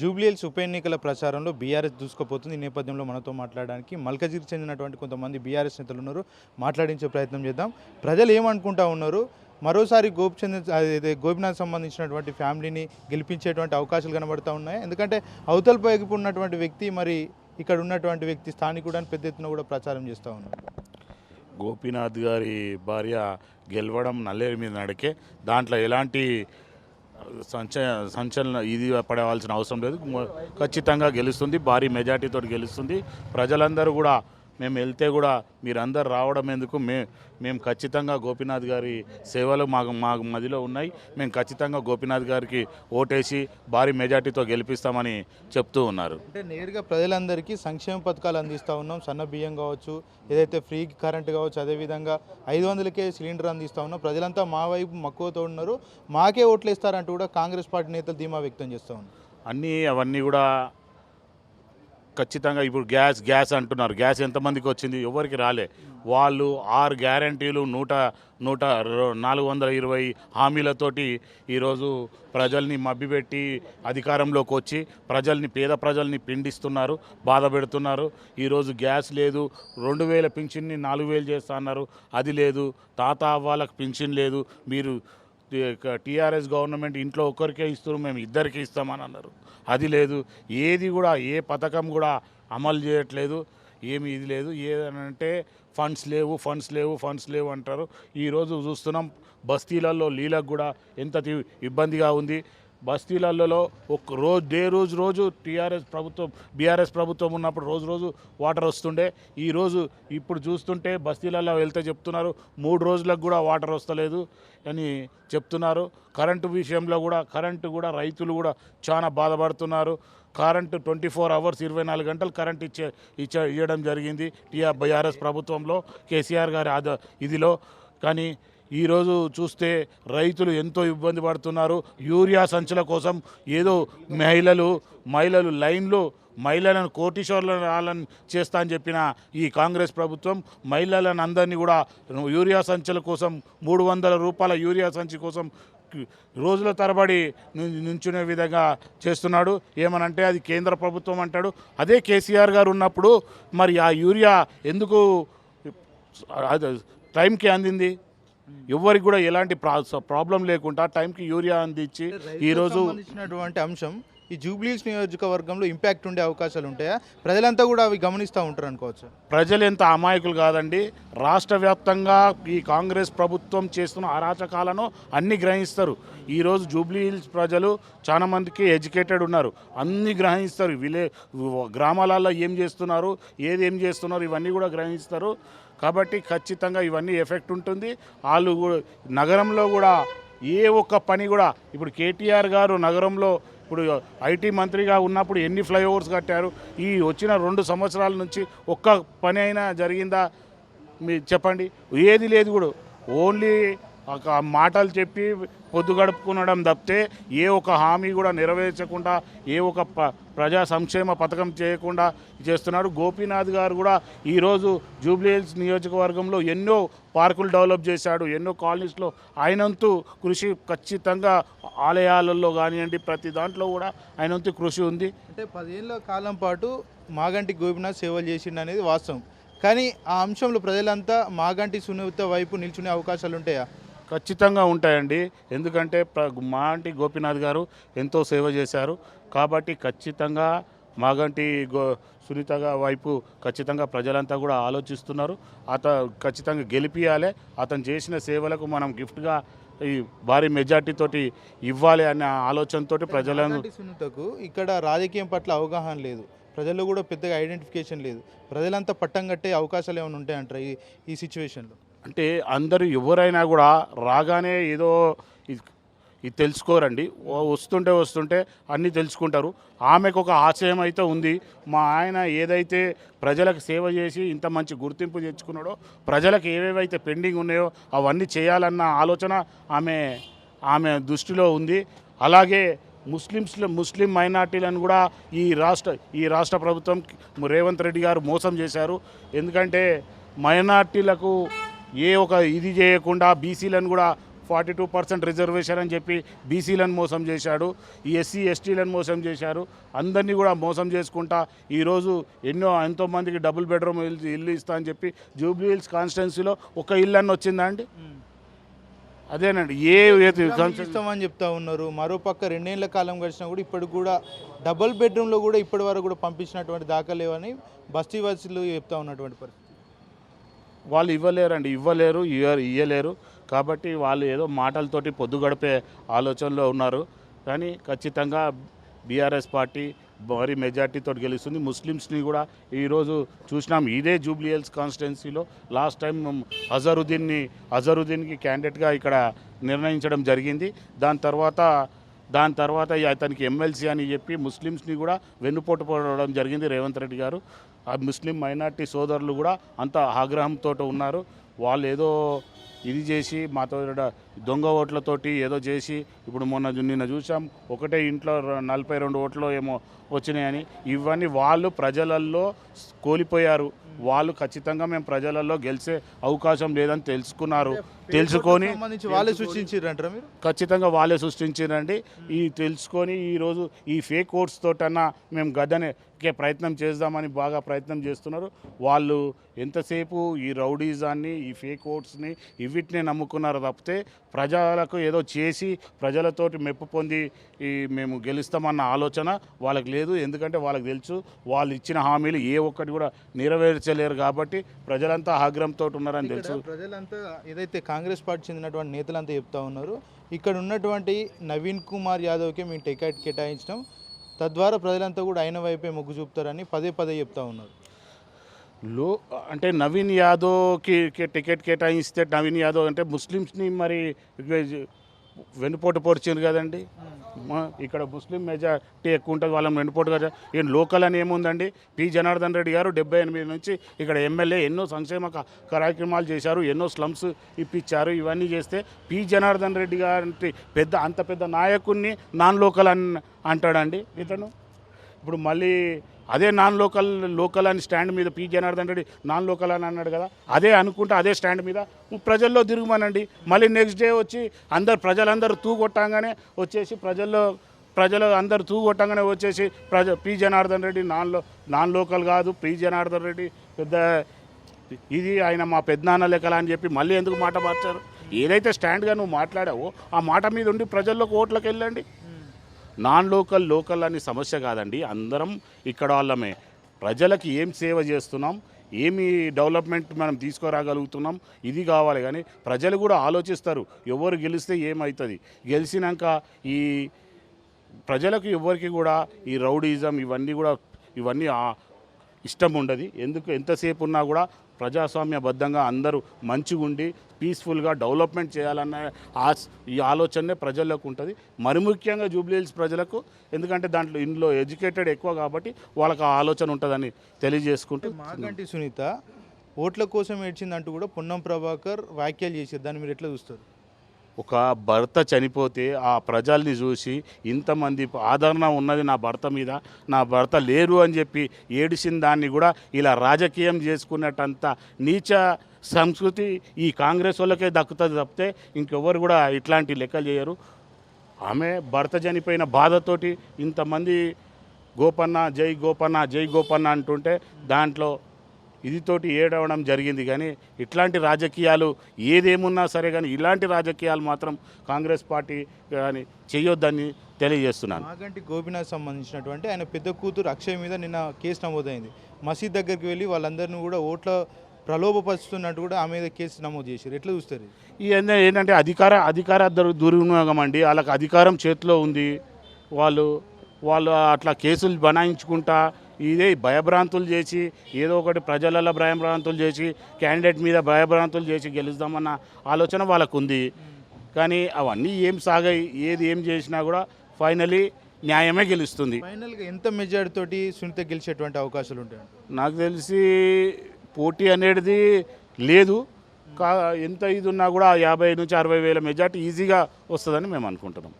జూబ్లీహిల్స్ ఉప ఎన్నికల ప్రచారంలో బీఆర్ఎస్ దూసుకుపోతుంది. ఈ నేపథ్యంలో మనతో మాట్లాడడానికి మల్కజిరికి చెందినటువంటి కొంతమంది బీఆర్ఎస్ నేతలు ఉన్నారు. మాట్లాడించే ప్రయత్నం చేద్దాం. ప్రజలు ఏమనుకుంటా ఉన్నారు? మరోసారి గోపిచంద్ అదే గోపినాథ్ సంబంధించినటువంటి ఫ్యామిలీని గెలిపించేటువంటి అవకాశాలు కనబడతా ఉన్నాయి? ఎందుకంటే అవతల పైకి ఉన్నటువంటి వ్యక్తి మరి ఇక్కడ ఉన్నటువంటి వ్యక్తి స్థానికుడు అని పెద్ద ఎత్తున కూడా ప్రచారం చేస్తూ ఉన్నారు. గోపీనాథ్ గారి భార్య గెలవడం నల్లేరు మీద నడికే దాంట్లో ఎలాంటి సంచ సంచలన ఇది పడవలసిన అవసరం లేదు. ఖచ్చితంగా గెలుస్తుంది. భారీ మెజార్టీతో గెలుస్తుంది. ప్రజలందరూ కూడా మేము వెళ్తే కూడా మీరందరూ రావడం ఎందుకు? మే మేము ఖచ్చితంగా గోపీనాథ్ గారి సేవలు మాకు మాకు మదిలో ఉన్నాయి. మేము ఖచ్చితంగా గోపీనాథ్ గారికి ఓటేసి భారీ మెజార్టీతో గెలిపిస్తామని చెప్తూ ఉన్నారు. అంటే నేరుగా ప్రజలందరికీ సంక్షేమ పథకాలు అందిస్తూ ఉన్నాం. సన్న బియ్యం కావచ్చు ఏదైతే ఫ్రీ కరెంట్ కావచ్చు అదేవిధంగా ఐదు వందలకే సిలిండర్ అందిస్తూ ఉన్నాం. ప్రజలంతా మా వైపు మక్కువతో ఉన్నారు. మాకే ఓట్లు ఇస్తారంటూ కూడా కాంగ్రెస్ పార్టీ నేతలు ధీమా వ్యక్తం చేస్తూ ఉన్నారు. అన్నీ అవన్నీ కూడా ఖచ్చితంగా ఇప్పుడు గ్యాస్ గ్యాస్ అంటున్నారు. గ్యాస్ ఎంతమందికి వచ్చింది? ఎవరికి రాలే. వాళ్ళు ఆరు గ్యారంటీలు నూట నూట నాలుగు వందల ఇరవై హామీలతోటి ఈరోజు ప్రజల్ని మభ్యపెట్టి అధికారంలోకి వచ్చి ప్రజల్ని పేద ప్రజల్ని పిండిస్తున్నారు బాధ పెడుతున్నారు. ఈరోజు గ్యాస్ లేదు. రెండు వేల పింఛన్ని నాలుగు వేలు చేస్తా అన్నారు. అది లేదు. తాత అవ్వాలకు పింఛన్ లేదు. మీరు టీఆర్ఎస్ గవర్నమెంట్ ఇంట్లో ఒక్కరికే ఇస్తారు మేము ఇద్దరికి ఇస్తామని అన్నారు. అది లేదు. ఏది కూడా ఏ పథకం కూడా అమలు చేయట్లేదు. ఏమి ఇది లేదు. ఏదనంటే ఫండ్స్ లేవు ఫండ్స్ లేవు ఫండ్స్ లేవు అంటారు. ఈరోజు చూస్తున్నాం బస్తీలలో లీలకు కూడా ఎంత ఇబ్బందిగా ఉంది. బస్తీలలో ఒక రోజు డే రోజు రోజు టీఆర్ఎస్ ప్రభుత్వం బీఆర్ఎస్ ప్రభుత్వం ఉన్నప్పుడు రోజు రోజు వాటర్ వస్తుండే. ఈ రోజు ఇప్పుడు చూస్తుంటే బస్తీలలో వెళ్తే చెప్తున్నారు మూడు రోజులకు కూడా వాటర్ వస్తలేదు అని చెప్తున్నారు. కరెంటు విషయంలో కూడా కరెంటు కూడా రైతులు కూడా చాలా బాధపడుతున్నారు. కరెంటు ట్వంటీ ఫోర్ అవర్స్ ఇరవై నాలుగు గంటలు కరెంట్ ఇచ్చే ఇచ్చే ఇవ్వడం జరిగింది టీఆర్ బీఆర్ఎస్ ప్రభుత్వంలో కేసీఆర్ గారి ఆద ఇదిలో. కానీ ఈరోజు చూస్తే రైతులు ఎంతో ఇబ్బంది పడుతున్నారు. యూరియా సంచుల కోసం ఏదో మహిళలు మహిళలు లైన్లో మహిళలను కోటీశ్వర్లను చేస్తా అని చెప్పిన ఈ కాంగ్రెస్ ప్రభుత్వం మహిళలను అందరినీ కూడా యూరియా సంచుల కోసం మూడు వందల రూపాయల యూరియా సంచి కోసం రోజుల తరబడి ను- నుంచునే విధంగా చేస్తున్నాడు. ఏమనంటే అది కేంద్ర ప్రభుత్వం అంటాడు. అదే కేసీఆర్ గారు ఉన్నప్పుడు మరి ఆ యూరియా ఎందుకు టైంకి అందింది? ఎవరికి కూడా ఎలాంటి ప్రా- ప్రాబ్లం లేకుండా టైంకి యూరియా అందించి ఈరోజు సంబంధించినటువంటి అంశం ఈ జూబ్లీస్ నియోజకవర్గంలో ఇంపాక్ట్ ఉండే అవకాశాలు ఉంటాయా? ప్రజలంతా కూడా అవి గమనిస్తూ ఉంటారు అనుకోవచ్చు? ప్రజలు ఎంత అమాయకులు కాదండి. రాష్ట్ర వ్యాప్తంగా ఈ కాంగ్రెస్ ప్రభుత్వం చేస్తున్న అరాచకాలను అన్ని గ్రహిస్తారు. ఈరోజు జూబ్లీ హిల్స్ ప్రజలు చాలా మందికి ఎడ్యుకేటెడ్ ఉన్నారు. అన్ని గ్రహిస్తారు. విలే గ్రామాలలో ఏం చేస్తున్నారు ఏది ఏం చేస్తున్నారు ఇవన్నీ కూడా గ్రహిస్తారు. కాబట్టి ఖచ్చితంగా ఇవన్నీ ఎఫెక్ట్ ఉంటుంది. వాళ్ళు కూడా నగరంలో కూడా ఏ ఒక్క పని కూడా ఇప్పుడు కేటీఆర్ గారు నగరంలో ఇప్పుడు ఐటీ మంత్రిగా ఉన్నప్పుడు ఎన్ని ఫ్లైఓవర్స్ కట్టారు? ఈ వచ్చిన రెండు సంవత్సరాల నుంచి ఒక్క పని అయినా జరిగిందా? మీరు చెప్పండి. ఏది లేదు కూడా. ఓన్లీ మాటలు చెప్పి పొద్దు గడుపుకునడం తప్పితే ఏ ఒక హామీ కూడా నెరవేర్చకుండా ఏ ఒక్క ప- ప్రజా సంక్షేమ పథకం చేయకుండా చేస్తున్నాడు గోపీనాథ్ గారు కూడా ఈరోజు జూబ్లీహిల్స్ నియోజకవర్గంలో ఎన్నో పార్కులు డెవలప్ చేశాడు ఎన్నో కాలనీస్లో ఆయనంతు కృషి ఖచ్చితంగా ఆలయాలలో కానివ్వండి ప్రతి దాంట్లో కూడా ఆయనంతు కృషి ఉంది. అంటే పదేళ్ళ కాలం పాటు మాగంటి గోపీనాథ్ సేవలు చేసిండు అనేది వాస్తవం. కానీ ఆ అంశంలో ప్రజలంతా మాగంటి సున్నిత వైపు నిల్చునే అవకాశాలు ఉంటాయా ఖచ్చితంగా ఉంటాయండి. ఎందుకంటే మాంటి గోపీనాథ్ గారు ఎంతో సేవ చేశారు. కాబట్టి ఖచ్చితంగా మాగంటి గో సునీత వైపు ఖచ్చితంగా ప్రజలంతా కూడా ఆలోచిస్తున్నారు. అత ఖచ్చితంగా గెలిపియాలి. అతను చేసిన సేవలకు మనం గిఫ్ట్గా ఈ భారీ మెజార్టీ తోటి ఇవ్వాలి అనే ఆలోచనతోటి ప్రజలను సునీతకు ఇక్కడ రాజకీయం పట్ల అవగాహన లేదు. ప్రజల్లో కూడా పెద్దగా ఐడెంటిఫికేషన్ లేదు. ప్రజలంతా పట్టం కట్టే అవకాశాలు ఏమైనా ఉంటాయంటారు ఈ ఈ సిచ్యువేషన్లో? అంటే అందరూ ఎవరైనా కూడా రాగానే ఏదో ఇది ఇది తెలుసుకోరండి. వస్తుంటే వస్తుంటే అన్నీ తెలుసుకుంటారు. ఆమెకు ఒక ఆశయం అయితే ఉంది. మా ఆయన ఏదైతే ప్రజలకు సేవ చేసి ఇంత మంచి గుర్తింపు తెచ్చుకున్నాడో ప్రజలకు ఏవేవైతే పెండింగ్ ఉన్నాయో అవన్నీ చేయాలన్న ఆలోచన ఆమె ఆమె దృష్టిలో ఉంది. అలాగే ముస్లిమ్స్ ముస్లిం మైనార్టీలను కూడా ఈ రాష్ట్ర ఈ రాష్ట్ర ప్రభుత్వం రేవంత్ రెడ్డి గారు మోసం చేశారు. ఎందుకంటే మైనార్టీలకు ఏ ఒక ఇది చేయకుండా బీసీలను కూడా ఫార్టీ టూ పర్సెంట్ రిజర్వేషన్ అని చెప్పి బీసీలను మోసం చేశాడు ఈ ఎస్సీ ఎస్టీలను మోసం చేశారు. అందరినీ కూడా మోసం చేసుకుంటా ఈరోజు ఎన్నో ఎంతోమందికి డబుల్ బెడ్రూమ్ ఇల్లు ఇల్లు ఇస్తా అని చెప్పి జూబ్లీ హిల్స్ కాన్స్టిట్యున్సీలో ఒక ఇల్లు అని వచ్చిందా అండి? అదేనండి ఏ ఇస్తామని చెప్తా ఉన్నారు. మరోపక్క రెండేళ్ళ కాలం గడిచినా కూడా ఇప్పటికి కూడా డబుల్ బెడ్రూమ్లో కూడా ఇప్పటి వరకు కూడా పంపించినటువంటి దాఖలు లేవని బస్తీ వాసులు చెప్తా ఉన్నటువంటి పరిస్థితి. వాళ్ళు ఇవ్వలేరండి ఇవ్వలేరు ఇయ్యలేరు. కాబట్టి వాళ్ళు ఏదో మాటలతోటి పొద్దు గడిపే ఆలోచనలో ఉన్నారు. కానీ ఖచ్చితంగా బీఆర్ఎస్ పార్టీ భారీ మెజార్టీతో గెలుస్తుంది. ముస్లిమ్స్ని కూడా ఈరోజు చూసినాం. ఇదే జూబ్లీ హిల్స్ కాన్స్టిట్యున్సీలో లాస్ట్ టైం అజరుద్దీన్ని అజరుద్దీన్కి క్యాండిడేట్గా ఇక్కడ నిర్ణయించడం జరిగింది. దాని తర్వాత దాని తర్వాత అతనికి ఎమ్మెల్సీ అని చెప్పి ముస్లిమ్స్ని కూడా వెన్నుపోటు పడడం జరిగింది రేవంత్ రెడ్డి గారు. ఆ ముస్లిం మైనార్టీ సోదరులు కూడా అంత ఆగ్రహంతో ఉన్నారు. వాళ్ళు ఏదో ఇది చేసి మాతో దొంగ ఓట్లతోటి ఏదో చేసి ఇప్పుడు మొన్న నిన్న చూసాం ఒకటే ఇంట్లో నలభై రెండు ఓట్లు ఏమో వచ్చినాయని. ఇవన్నీ వాళ్ళు ప్రజలల్లో కోల్పోయారు. వాళ్ళు ఖచ్చితంగా మేము ప్రజలలో గెలిచే అవకాశం లేదని తెలుసుకున్నారు. తెలుసుకొని వాళ్ళే సృష్టించారంటారా మీరు? ఖచ్చితంగా వాళ్ళే సృష్టించారండి ఈ తెలుసుకొని ఈరోజు ఈ ఫేక్ ఓట్స్ తోటన్నా మేము గద్దనే కే ప్రయత్నం చేద్దామని బాగా ప్రయత్నం చేస్తున్నారు. వాళ్ళు ఎంతసేపు ఈ రౌడీజాన్ని ఈ ఫేక్ ఓట్స్ని ఇవిటిని నమ్ముకున్నారు తప్పితే ప్రజలకు ఏదో చేసి ప్రజలతోటి మెప్పు పొంది ఈ మేము గెలుస్తామన్న ఆలోచన వాళ్ళకి లేదు. ఎందుకంటే వాళ్ళకి తెలుసు వాళ్ళు ఇచ్చిన హామీలు ఏ ఒక్కటి కూడా నెరవేర్చలేరు కాబట్టి ప్రజలంతా ఆగ్రహంతో ఉన్నారని తెలుసు. ప్రజలంతా ఏదైతే కాంగ్రెస్ పార్టీ చెందినటువంటి నేతలంతా చెప్తా ఉన్నారు ఇక్కడ ఉన్నటువంటి నవీన్ కుమార్ యాదవ్కి మేము టికెట్ కేటాయించడం తద్వారా ప్రజలంతా కూడా ఆయన వైపే మొగ్గు చూపుతారని పదే పదే చెప్తా ఉన్నారు. లో అంటే నవీన్ యాదవ్కి టికెట్ కేటాయిస్తే నవీన్ యాదవ్ అంటే ముస్లిమ్స్ని మరి వెన్నుపోటు పొడిచింది కదండి. మా ఇక్కడ ముస్లిం మెజార్టీ ఎక్కువ ఉంటుంది వాళ్ళని వెన్నుపోటు కదా. ఈయన లోకల్ అని ఏముందండి? పి. జనార్దన్ రెడ్డి గారు డెబ్బై ఎనిమిది నుంచి ఇక్కడ ఎమ్మెల్యే ఎన్నో సంక్షేమ కార్యక్రమాలు చేశారు ఎన్నో స్లమ్స్ ఇప్పించారు ఇవన్నీ చేస్తే పి. జనార్దన్ రెడ్డి గారి పెద్ద అంత పెద్ద నాయకుడిని నాన్ లోకల్ అని అంటాడండి. ఇతను ఇప్పుడు మళ్ళీ అదే నాన్ లోకల్ లోకల్ అని స్టాండ్ మీద P. Janardhan Reddy non local అని అన్నాడు కదా అదే అనుకుంటే అదే స్టాండ్ మీద ప్రజల్లో తిరుగుమనండి. మళ్ళీ నెక్స్ట్ డే వచ్చి అందరు ప్రజలందరూ తూగొట్టంగానే వచ్చేసి ప్రజల్లో ప్రజలు అందరు తూగొట్టంగానే వచ్చేసి ప్రజ పి. జనార్దన్ రెడ్డి నాన్లో నాన్ లోకల్ కాదు పి. జనార్దన్ రెడ్డి పెద్ద ఇది ఆయన మా పెద్దనాన్న లెక్కల అని చెప్పి మళ్ళీ ఎందుకు మాట మార్చారు? ఏదైతే స్టాండ్గా నువ్వు మాట్లాడావో ఆ మాట మీద ఉండి ప్రజల్లోకి ఓట్లకు వెళ్ళండి నాన్ లోకల్ లోకల్ అని సమస్య కాదండి. అందరం ఇక్కడ వాళ్ళమే. ప్రజలకి ఏం సేవ చేస్తున్నాం? ఏమి డెవలప్మెంట్ మనం తీసుకురాగలుగుతున్నాం? ఇది కావాలి కానీ ప్రజలు కూడా ఆలోచిస్తారు. ఎవరు గెలిస్తే ఏమవుతుంది గెలిచినాక ఈ ప్రజలకు ఎవరికి కూడా ఈ రౌడీజం ఇవన్నీ కూడా ఇవన్నీ ఇష్టం ఉండదు. ఎందుకు? ఎంతసేపు ఉన్నా కూడా ప్రజాస్వామ్యబద్ధంగా అందరూ మంచిగా ఉండి పీస్ఫుల్గా డెవలప్మెంట్ చేయాలన్న ఆ ఈ ఆలోచనే ప్రజలకు ఉంటుంది. మరి ముఖ్యంగా జూబ్లీహిల్స్ ప్రజలకు ఎందుకంటే దాంట్లో ఇందులో ఎడ్యుకేటెడ్ ఎక్కువ కాబట్టి వాళ్ళకి ఆ ఆలోచన ఉంటుందని తెలియజేసుకుంటూ మాగంటి సునీత ఓట్ల కోసం ఏడ్చిందంటూ కూడా పొన్నం ప్రభాకర్ వ్యాఖ్యలు చేశారు. దాన్ని మీరు ఎట్లా చూస్తారు? ఒక భర్త చనిపోతే ఆ ప్రజల్ని చూసి ఇంతమంది ఆదరణ ఉన్నది నా భర్త మీద నా భర్త లేరు అని చెప్పి ఏడిసిన దాన్ని కూడా ఇలా రాజకీయం చేసుకున్నట్టంత నీచ సంస్కృతి ఈ కాంగ్రెస్ వాళ్ళకే దక్కుతుంది తప్పితే ఇంకెవ్వరు కూడా ఇట్లాంటి లెక్కలు చేయరు. ఆమె భర్త చనిపోయిన బాధతోటి ఇంతమంది గోపన్న జై గోపన్న జై గోపన్న అంటుంటే దాంట్లో ఇదితోటి ఏడవడం జరిగింది. కానీ ఇట్లాంటి రాజకీయాలు ఏదేమున్నా సరే కానీ ఇలాంటి రాజకీయాలు మాత్రం కాంగ్రెస్ పార్టీ కానీ చేయొద్దని తెలియజేస్తున్నాను. మాగంటి గోపినాథ్ సంబంధించినటువంటి ఆయన పెద్ద కూతురు అక్షయ్ మీద నిన్న కేసు నమోదైంది. మసీద్ దగ్గరికి వెళ్ళి వాళ్ళందరినీ కూడా ఓట్ల ప్రలోభపరుస్తున్నట్టు కూడా ఆమె మీద కేసు నమోదు చేశారు. ఎట్లా చూస్తారు? ఇవన్నీ ఏంటంటే అధికార అధికార దుర్- దుర్వినియోగం అండి. వాళ్ళకి అధికారం చేతిలో ఉంది. వాళ్ళు వాళ్ళు అట్లా కేసులు బనాయించుకుంటా ఇదే భయభ్రాంతులు చేసి ఏదో ఒకటి ప్రజలలో భయభ్రాంతులు చేసి క్యాండిడేట్ మీద భయభ్రాంతులు చేసి గెలుద్దామన్న ఆలోచన వాళ్ళకు ఉంది కానీ అవన్నీ ఏం సాగాయి ఏది ఏం చేసినా కూడా ఫైనలీ న్యాయమే గెలుస్తుంది. ఫైనల్గా ఎంత మెజారిటీ తోటి సునీత గెలిచేటువంటి అవకాశాలు ఉంటాయి? నాకు తెలిసి పోటీ అనేది లేదు. కా ఎంత ఇది ఉన్నా కూడా యాభై నుంచి అరవై వేల మెజార్టీ ఈజీగా వస్తుందని మేము అనుకుంటున్నాం.